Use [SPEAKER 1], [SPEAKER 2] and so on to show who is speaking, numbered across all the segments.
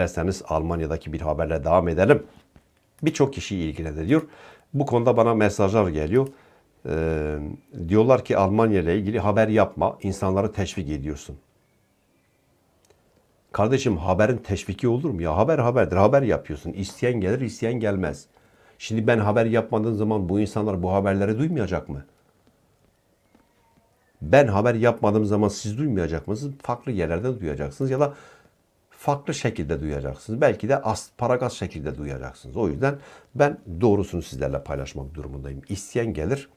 [SPEAKER 1] Derseniz Almanya'daki bir haberle devam edelim. Birçok kişiyi ilgilendiriyor. Bu konuda bana mesajlar geliyor. Ee, diyorlar ki Almanya ile ilgili haber yapma, insanları teşvik ediyorsun. Kardeşim haberin teşviki olur mu ya? Haber haberdir. Haber yapıyorsun. İsteyen gelir, isteyen gelmez. Şimdi ben haber yapmadığım zaman bu insanlar bu haberleri duymayacak mı? Ben haber yapmadığım zaman siz duymayacak mısınız? Farklı yerlerden duyacaksınız ya da farklı şekilde duyacaksınız. Belki de as, paragaz şekilde duyacaksınız. O yüzden ben doğrusunu sizlerle paylaşmak durumundayım. İsteyen gelir,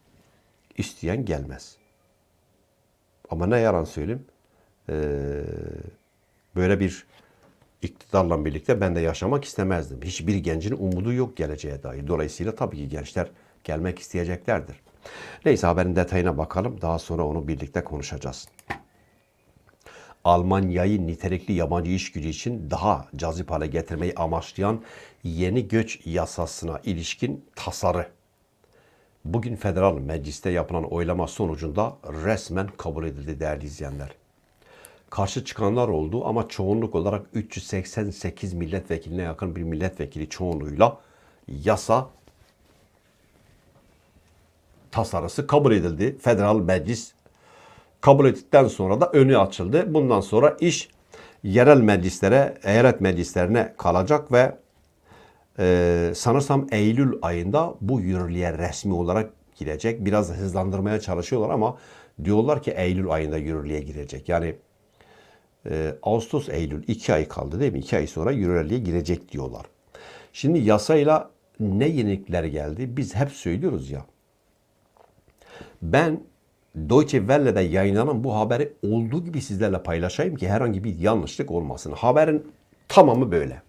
[SPEAKER 1] isteyen gelmez. Ama ne yalan söyleyeyim, ee, böyle bir iktidarla birlikte ben de yaşamak istemezdim. Hiçbir gencin umudu yok geleceğe dair. Dolayısıyla tabii ki gençler gelmek isteyeceklerdir. Neyse haberin detayına bakalım. Daha sonra onu birlikte konuşacağız. Almanya'yı nitelikli yabancı iş gücü için daha cazip hale getirmeyi amaçlayan yeni göç yasasına ilişkin tasarı. Bugün federal mecliste yapılan oylama sonucunda resmen kabul edildi değerli izleyenler. Karşı çıkanlar oldu ama çoğunluk olarak 388 milletvekiline yakın bir milletvekili çoğunluğuyla yasa tasarısı kabul edildi. Federal meclis kabul ettikten sonra da önü açıldı. Bundan sonra iş yerel meclislere, eyalet meclislerine kalacak ve e, sanırsam Eylül ayında bu yürürlüğe resmi olarak girecek. Biraz hızlandırmaya çalışıyorlar ama diyorlar ki Eylül ayında yürürlüğe girecek. Yani e, Ağustos, Eylül iki ay kaldı değil mi? İki ay sonra yürürlüğe girecek diyorlar. Şimdi yasayla ne yenilikler geldi? Biz hep söylüyoruz ya. Ben Deutsche Welle'de yayınlanan bu haberi olduğu gibi sizlerle paylaşayım ki herhangi bir yanlışlık olmasın. Haberin tamamı böyle.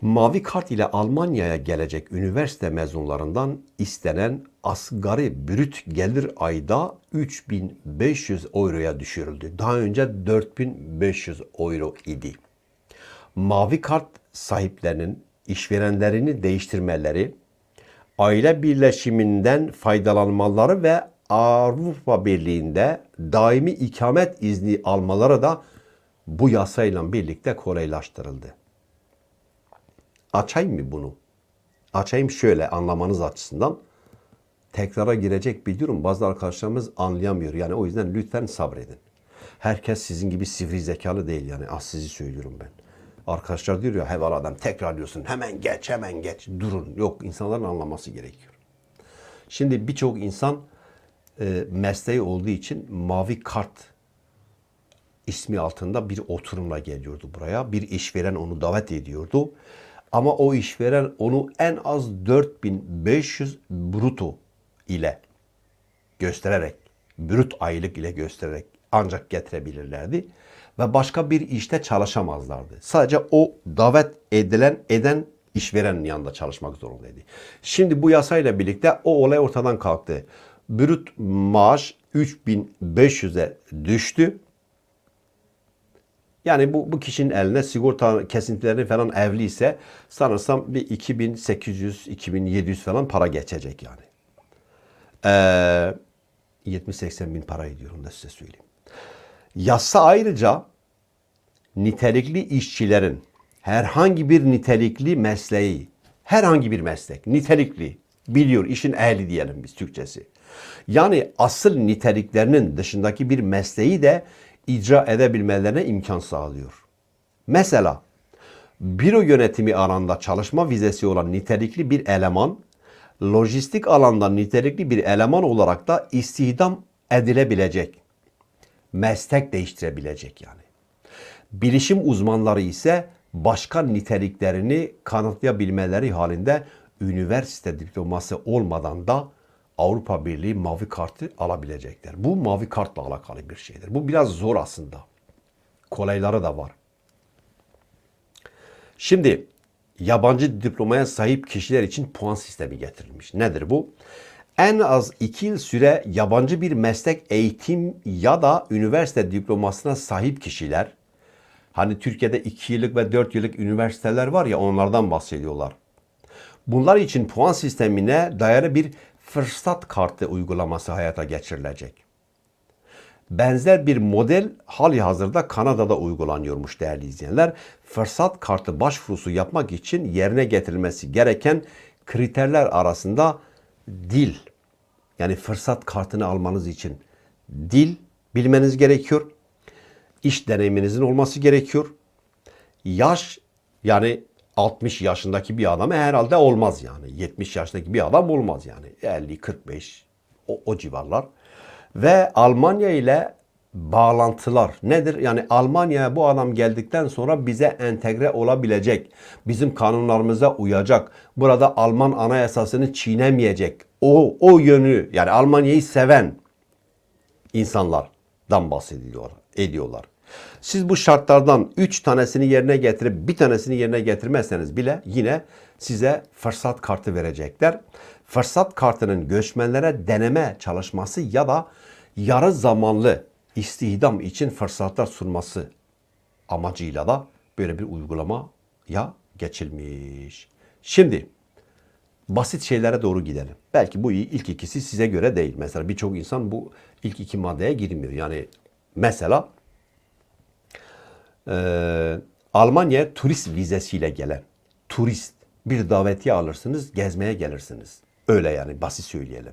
[SPEAKER 1] Mavi kart ile Almanya'ya gelecek üniversite mezunlarından istenen asgari brüt gelir ayda 3500 euroya düşürüldü. Daha önce 4500 euro idi. Mavi kart sahiplerinin işverenlerini değiştirmeleri, aile birleşiminden faydalanmaları ve Avrupa Birliği'nde daimi ikamet izni almaları da bu yasayla birlikte kolaylaştırıldı. Açayım mı bunu? Açayım şöyle anlamanız açısından. Tekrara girecek bir durum. Bazı arkadaşlarımız anlayamıyor. Yani o yüzden lütfen sabredin. Herkes sizin gibi sivri zekalı değil yani. Az sizi söylüyorum ben. Arkadaşlar diyor ya heval adam tekrarlıyorsun. Hemen geç hemen geç. Durun. Yok insanların anlaması gerekiyor. Şimdi birçok insan e, mesleği olduğu için mavi kart ismi altında bir oturumla geliyordu buraya. Bir işveren onu davet ediyordu. Ama o işveren onu en az 4500 bruto ile göstererek, brüt aylık ile göstererek ancak getirebilirlerdi. Ve başka bir işte çalışamazlardı. Sadece o davet edilen, eden işverenin yanında çalışmak zorundaydı. Şimdi bu yasayla birlikte o olay ortadan kalktı. Brüt maaş 3500'e düştü. Yani bu, bu kişinin eline sigorta kesintileri falan evli ise sanırsam bir 2800, 2700 falan para geçecek yani. Ee, 70-80 bin para ediyor onu da size söyleyeyim. Yasa ayrıca nitelikli işçilerin herhangi bir nitelikli mesleği, herhangi bir meslek, nitelikli, biliyor, işin ehli diyelim biz Türkçesi. Yani asıl niteliklerinin dışındaki bir mesleği de icra edebilmelerine imkan sağlıyor. Mesela büro yönetimi alanda çalışma vizesi olan nitelikli bir eleman, lojistik alanda nitelikli bir eleman olarak da istihdam edilebilecek. Meslek değiştirebilecek yani. Bilişim uzmanları ise başka niteliklerini kanıtlayabilmeleri halinde üniversite diploması olmadan da Avrupa Birliği mavi kartı alabilecekler. Bu mavi kartla alakalı bir şeydir. Bu biraz zor aslında. Kolayları da var. Şimdi yabancı diplomaya sahip kişiler için puan sistemi getirilmiş. Nedir bu? En az 2 yıl süre yabancı bir meslek eğitim ya da üniversite diplomasına sahip kişiler, hani Türkiye'de 2 yıllık ve 4 yıllık üniversiteler var ya onlardan bahsediyorlar. Bunlar için puan sistemine dayalı bir fırsat kartı uygulaması hayata geçirilecek. Benzer bir model hali hazırda Kanada'da uygulanıyormuş değerli izleyenler. Fırsat kartı başvurusu yapmak için yerine getirilmesi gereken kriterler arasında dil yani fırsat kartını almanız için dil bilmeniz gerekiyor. İş deneyiminizin olması gerekiyor. Yaş yani 60 yaşındaki bir adam herhalde olmaz yani. 70 yaşındaki bir adam olmaz yani. 50 45 o, o civarlar. Ve Almanya ile bağlantılar nedir? Yani Almanya'ya bu adam geldikten sonra bize entegre olabilecek, bizim kanunlarımıza uyacak, burada Alman anayasasını çiğnemeyecek, o, o yönü yani Almanya'yı seven insanlardan bahsediyorlar, ediyorlar. Siz bu şartlardan 3 tanesini yerine getirip bir tanesini yerine getirmezseniz bile yine size fırsat kartı verecekler. Fırsat kartının göçmenlere deneme çalışması ya da yarı zamanlı istihdam için fırsatlar sunması amacıyla da böyle bir uygulamaya geçilmiş. Şimdi basit şeylere doğru gidelim. Belki bu ilk ikisi size göre değil. Mesela birçok insan bu ilk iki maddeye girmiyor. Yani mesela e, Almanya'ya turist vizesiyle gelen turist bir davetiye alırsınız, gezmeye gelirsiniz. Öyle yani basit söyleyelim.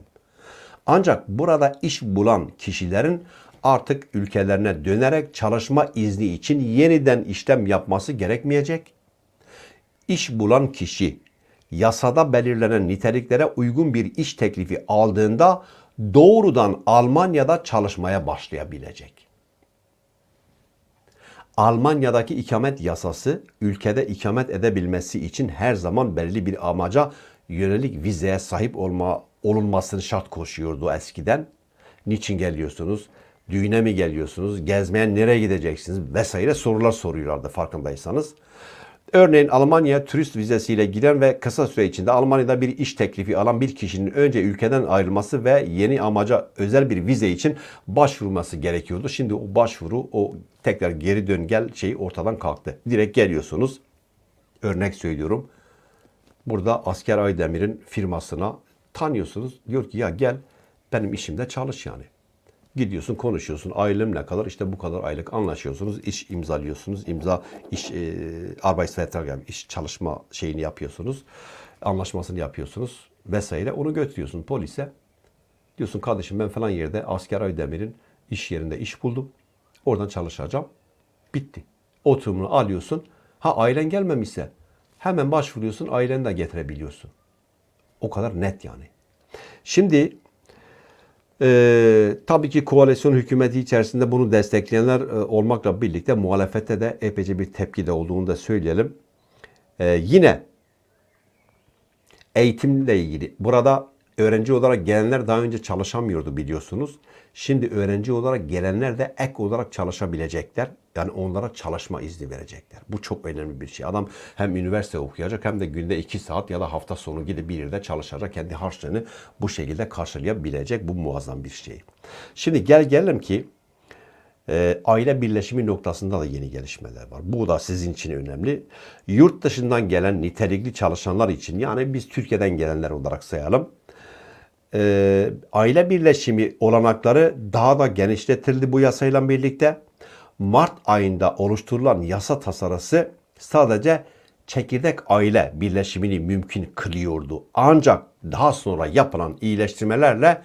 [SPEAKER 1] Ancak burada iş bulan kişilerin artık ülkelerine dönerek çalışma izni için yeniden işlem yapması gerekmeyecek. İş bulan kişi yasada belirlenen niteliklere uygun bir iş teklifi aldığında doğrudan Almanya'da çalışmaya başlayabilecek. Almanya'daki ikamet yasası ülkede ikamet edebilmesi için her zaman belirli bir amaca yönelik vizeye sahip olma olunmasını şart koşuyordu eskiden. Niçin geliyorsunuz? Düğüne mi geliyorsunuz? Gezmeye nereye gideceksiniz? Vesaire sorular soruyorlardı farkındaysanız. Örneğin Almanya'ya turist vizesiyle giden ve kısa süre içinde Almanya'da bir iş teklifi alan bir kişinin önce ülkeden ayrılması ve yeni amaca özel bir vize için başvurması gerekiyordu. Şimdi o başvuru, o tekrar geri dön gel şeyi ortadan kalktı. Direkt geliyorsunuz. Örnek söylüyorum. Burada Asker Aydemir'in firmasına tanıyorsunuz. Diyor ki ya gel benim işimde çalış yani. Gidiyorsun konuşuyorsun aylığım ne kadar işte bu kadar aylık anlaşıyorsunuz iş imzalıyorsunuz imza iş e, Arbeitsvertrag yani iş çalışma şeyini yapıyorsunuz anlaşmasını yapıyorsunuz vesaire onu götürüyorsun polise diyorsun kardeşim ben falan yerde asker Aydemir'in iş yerinde iş buldum oradan çalışacağım. Bitti. Oturumunu alıyorsun. Ha ailen gelmemişse hemen başvuruyorsun aileni de getirebiliyorsun. O kadar net yani. Şimdi e, tabii ki koalisyon hükümeti içerisinde bunu destekleyenler e, olmakla birlikte muhalefette de epeyce bir tepki de olduğunu da söyleyelim. E, yine eğitimle ilgili. Burada öğrenci olarak gelenler daha önce çalışamıyordu biliyorsunuz. Şimdi öğrenci olarak gelenler de ek olarak çalışabilecekler. Yani onlara çalışma izni verecekler. Bu çok önemli bir şey. Adam hem üniversite okuyacak hem de günde iki saat ya da hafta sonu gidip bir yerde çalışacak. Kendi harçlığını bu şekilde karşılayabilecek. Bu muazzam bir şey. Şimdi gel gelelim ki e, aile birleşimi noktasında da yeni gelişmeler var. Bu da sizin için önemli. Yurt dışından gelen nitelikli çalışanlar için yani biz Türkiye'den gelenler olarak sayalım e, aile birleşimi olanakları daha da genişletildi bu yasayla birlikte. Mart ayında oluşturulan yasa tasarısı sadece çekirdek aile birleşimini mümkün kılıyordu. Ancak daha sonra yapılan iyileştirmelerle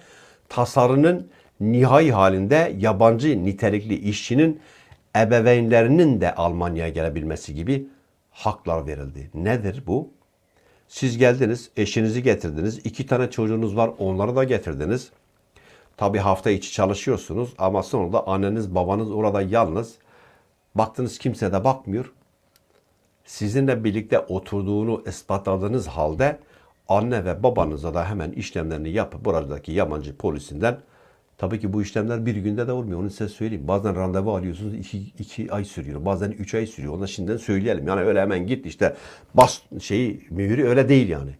[SPEAKER 1] tasarının nihai halinde yabancı nitelikli işçinin ebeveynlerinin de Almanya'ya gelebilmesi gibi haklar verildi. Nedir bu? Siz geldiniz, eşinizi getirdiniz, iki tane çocuğunuz var, onları da getirdiniz. Tabi hafta içi çalışıyorsunuz ama sonra da anneniz, babanız orada yalnız. Baktınız kimse de bakmıyor. Sizinle birlikte oturduğunu ispatladığınız halde anne ve babanıza da hemen işlemlerini yapıp buradaki yabancı polisinden Tabii ki bu işlemler bir günde de olmuyor. Onu size söyleyeyim. Bazen randevu alıyorsunuz iki, iki ay sürüyor. Bazen üç ay sürüyor. Onu şimdiden söyleyelim. Yani öyle hemen git işte bas şeyi mühürü öyle değil yani.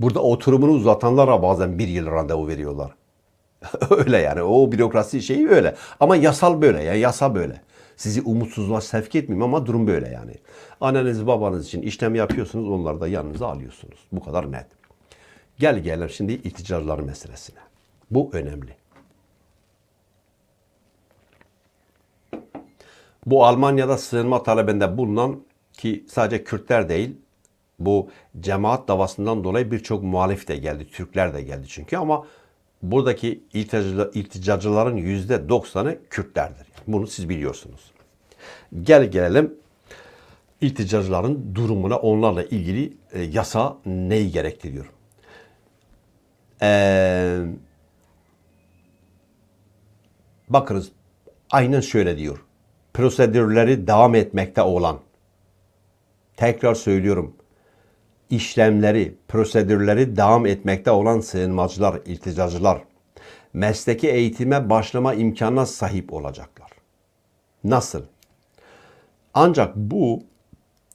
[SPEAKER 1] Burada oturumunu uzatanlara bazen bir yıl randevu veriyorlar. öyle yani. O bürokrasi şeyi öyle. Ama yasal böyle. Yani yasa böyle. Sizi umutsuzluğa sevk etmeyeyim ama durum böyle yani. Anneniz babanız için işlem yapıyorsunuz. Onları da yanınıza alıyorsunuz. Bu kadar net. Gel gelelim şimdi ilticarlar meselesine. Bu önemli. Bu Almanya'da sığınma talebinde bulunan ki sadece Kürtler değil bu cemaat davasından dolayı birçok muhalif de geldi. Türkler de geldi çünkü ama buradaki ilticacılar- ilticacıların yüzde doksanı Kürtlerdir. Bunu siz biliyorsunuz. Gel gelelim ilticacıların durumuna onlarla ilgili e, yasa neyi gerektiriyor? Ee, bakınız aynen şöyle diyor. Prosedürleri devam etmekte olan tekrar söylüyorum. işlemleri, prosedürleri devam etmekte olan sığınmacılar, ilticacılar mesleki eğitime başlama imkanına sahip olacaklar. Nasıl? Ancak bu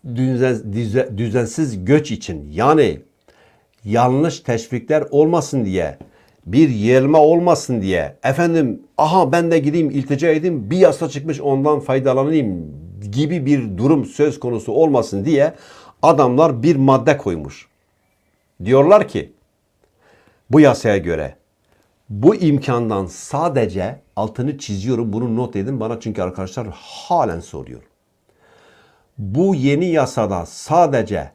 [SPEAKER 1] düzen- düze- düzensiz göç için yani yanlış teşvikler olmasın diye bir yelme olmasın diye efendim aha ben de gideyim iltica edeyim bir yasa çıkmış ondan faydalanayım gibi bir durum söz konusu olmasın diye adamlar bir madde koymuş. Diyorlar ki bu yasaya göre bu imkandan sadece altını çiziyorum bunu not edin bana çünkü arkadaşlar halen soruyor bu yeni yasada sadece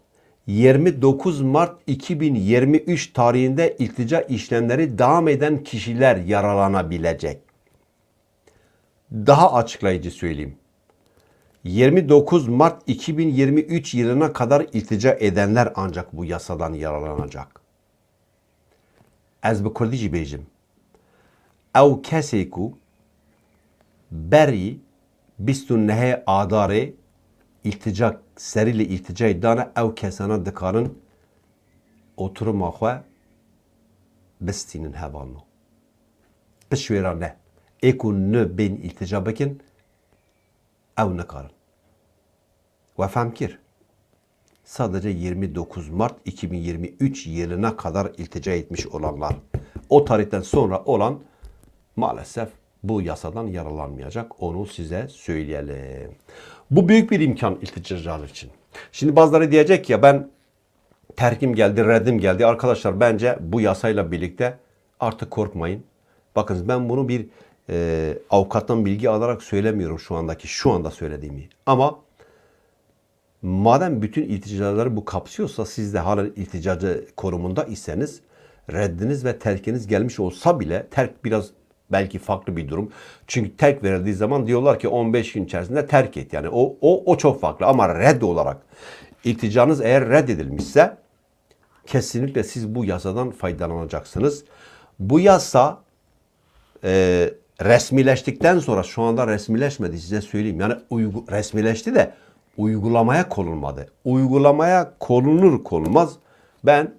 [SPEAKER 1] 29 Mart 2023 tarihinde iltica işlemleri devam eden kişiler yararlanabilecek. Daha açıklayıcı söyleyeyim. 29 Mart 2023 yılına kadar iltica edenler ancak bu yasadan yararlanacak. Ez bi Kurdî jî bêjim. Ew kesê ku berî 29 Adarê iltica serî li ilticayê dane ew kesana dikarin oturuma xwe bistînin hevalno. Pişwêra ne. Ê ku ne bên iltica bikin ew nikarin. Ve femkir. Sadece 29 Mart 2023 yılına kadar iltica etmiş olanlar. O tarihten sonra olan maalesef bu yasadan yararlanmayacak. Onu size söyleyelim. Bu büyük bir imkan ilticacılar için. Şimdi bazıları diyecek ya ben terkim geldi, reddim geldi. Arkadaşlar bence bu yasayla birlikte artık korkmayın. Bakın ben bunu bir e, avukattan bilgi alarak söylemiyorum şu andaki şu anda söylediğimi. Ama madem bütün ilticacıları bu kapsıyorsa siz de halen ilticacı konumunda iseniz reddiniz ve terkiniz gelmiş olsa bile terk biraz belki farklı bir durum. Çünkü terk verildiği zaman diyorlar ki 15 gün içerisinde terk et. Yani o, o, o çok farklı ama red olarak ilticanız eğer reddedilmişse kesinlikle siz bu yasadan faydalanacaksınız. Bu yasa e, resmileştikten sonra şu anda resmileşmedi size söyleyeyim. Yani uygu, resmileşti de uygulamaya konulmadı. Uygulamaya konulur konulmaz ben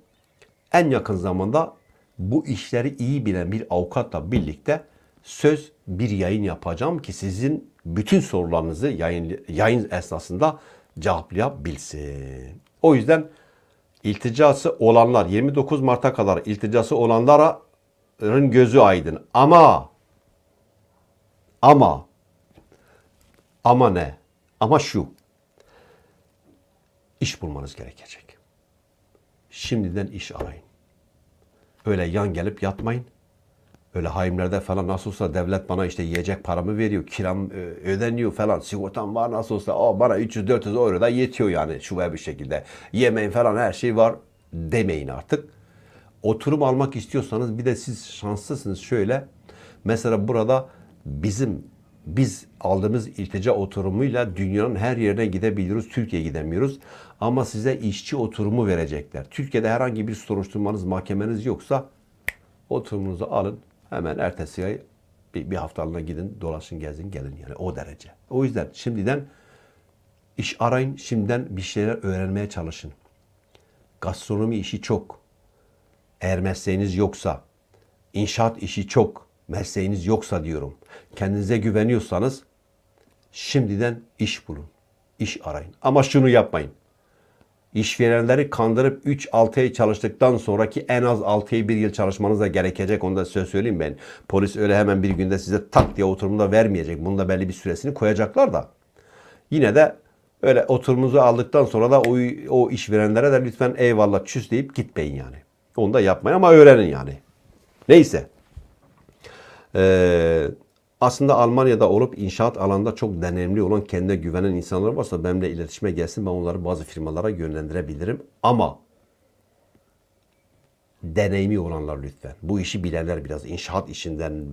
[SPEAKER 1] en yakın zamanda bu işleri iyi bilen bir avukatla birlikte söz bir yayın yapacağım ki sizin bütün sorularınızı yayın, yayın esnasında cevaplayabilsin. O yüzden ilticası olanlar 29 Mart'a kadar ilticası olanların gözü aydın. Ama ama ama ne? Ama şu. İş bulmanız gerekecek. Şimdiden iş arayın. Öyle yan gelip yatmayın. Öyle haimlerde falan nasıl olsa devlet bana işte yiyecek paramı veriyor, kiram e, ödeniyor falan, sigortam var nasıl olsa o bana 300-400 euro da yetiyor yani şu veya bir şekilde. Yemeğin falan her şey var demeyin artık. Oturum almak istiyorsanız bir de siz şanslısınız şöyle. Mesela burada bizim biz aldığımız iltica oturumuyla dünyanın her yerine gidebiliyoruz. Türkiye'ye gidemiyoruz. Ama size işçi oturumu verecekler. Türkiye'de herhangi bir soruşturmanız, mahkemeniz yoksa oturumunuzu alın. Hemen ertesi ay bir, bir haftalığına gidin, dolaşın, gezin, gelin yani o derece. O yüzden şimdiden iş arayın, şimdiden bir şeyler öğrenmeye çalışın. Gastronomi işi çok. Eğer mesleğiniz yoksa, inşaat işi çok, mesleğiniz yoksa diyorum. Kendinize güveniyorsanız şimdiden iş bulun. İş arayın. Ama şunu yapmayın. İşverenleri kandırıp 3-6 ay çalıştıktan sonraki en az 6 ay 1 yıl çalışmanız da gerekecek. Onu da size söyleyeyim ben. Polis öyle hemen bir günde size tak diye oturumda vermeyecek. Bunun da belli bir süresini koyacaklar da. Yine de öyle oturumunuzu aldıktan sonra da o, o işverenlere de lütfen eyvallah çüz deyip gitmeyin yani. Onu da yapmayın ama öğrenin yani. Neyse. Ee, Aslında Almanya'da olup inşaat alanında çok deneyimli olan kendine güvenen insanlar varsa benimle iletişime gelsin. Ben onları bazı firmalara yönlendirebilirim. Ama deneyimi olanlar lütfen. Bu işi bilenler biraz inşaat işinden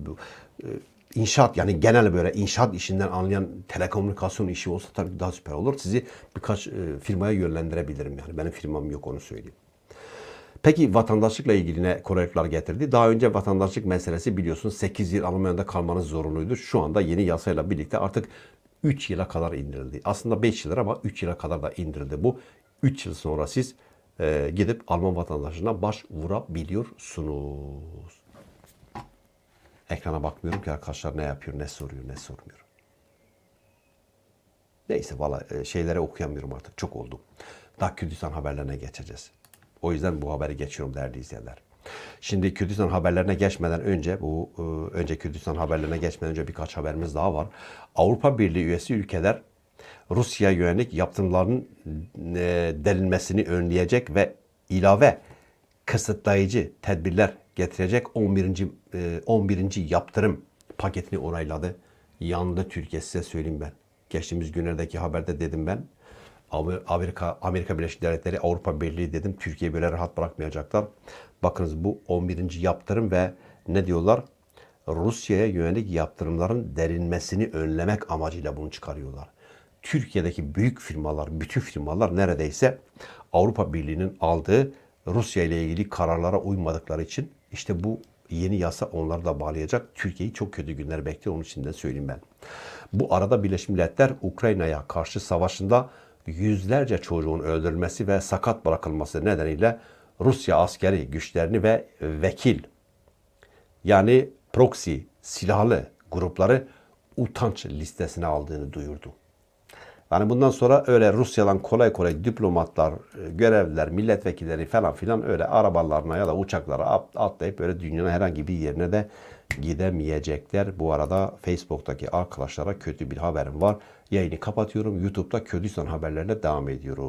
[SPEAKER 1] e, inşaat yani genel böyle inşaat işinden anlayan telekomünikasyon işi olsa tabii daha süper olur. Sizi birkaç e, firmaya yönlendirebilirim yani. Benim firmam yok onu söyleyeyim. Peki vatandaşlıkla ilgili ne kolaylıklar getirdi? Daha önce vatandaşlık meselesi biliyorsunuz 8 yıl Almanya'da kalmanız zorunluydu. Şu anda yeni yasayla birlikte artık 3 yıla kadar indirildi. Aslında 5 yıldır ama 3 yıla kadar da indirildi. Bu 3 yıl sonra siz e, gidip Alman vatandaşlığına başvurabiliyorsunuz. Ekrana bakmıyorum ki arkadaşlar ne yapıyor, ne soruyor, ne sormuyor. Neyse valla e, şeylere okuyamıyorum artık. Çok oldu. Daha Kürdistan haberlerine geçeceğiz. O yüzden bu haberi geçiyorum değerli izleyenler. Şimdi Kürdistan haberlerine geçmeden önce bu e, önce Kürdistan haberlerine geçmeden önce birkaç haberimiz daha var. Avrupa Birliği üyesi ülkeler Rusya yönelik yaptırımların e, delinmesini önleyecek ve ilave kısıtlayıcı tedbirler getirecek 11. e, 11. yaptırım paketini onayladı. Yandı Türkiye size söyleyeyim ben. Geçtiğimiz günlerdeki haberde dedim ben. Amer- Amerika Amerika Birleşik Devletleri Avrupa Birliği dedim. Türkiye böyle rahat bırakmayacaklar. Bakınız bu 11. yaptırım ve ne diyorlar? Rusya'ya yönelik yaptırımların derinmesini önlemek amacıyla bunu çıkarıyorlar. Türkiye'deki büyük firmalar, bütün firmalar neredeyse Avrupa Birliği'nin aldığı Rusya ile ilgili kararlara uymadıkları için işte bu yeni yasa onları da bağlayacak. Türkiye'yi çok kötü günler bekliyor. Onun için de söyleyeyim ben. Bu arada Birleşmiş Milletler Ukrayna'ya karşı savaşında yüzlerce çocuğun öldürülmesi ve sakat bırakılması nedeniyle Rusya askeri güçlerini ve vekil yani proxy silahlı grupları utanç listesine aldığını duyurdu. Yani bundan sonra öyle Rusya'dan kolay kolay diplomatlar, görevliler, milletvekilleri falan filan öyle arabalarına ya da uçaklara at- atlayıp böyle dünyanın herhangi bir yerine de gidemeyecekler. Bu arada Facebook'taki arkadaşlara kötü bir haberim var. Yayını kapatıyorum. YouTube'da Kürdistan haberlerine devam ediyorum.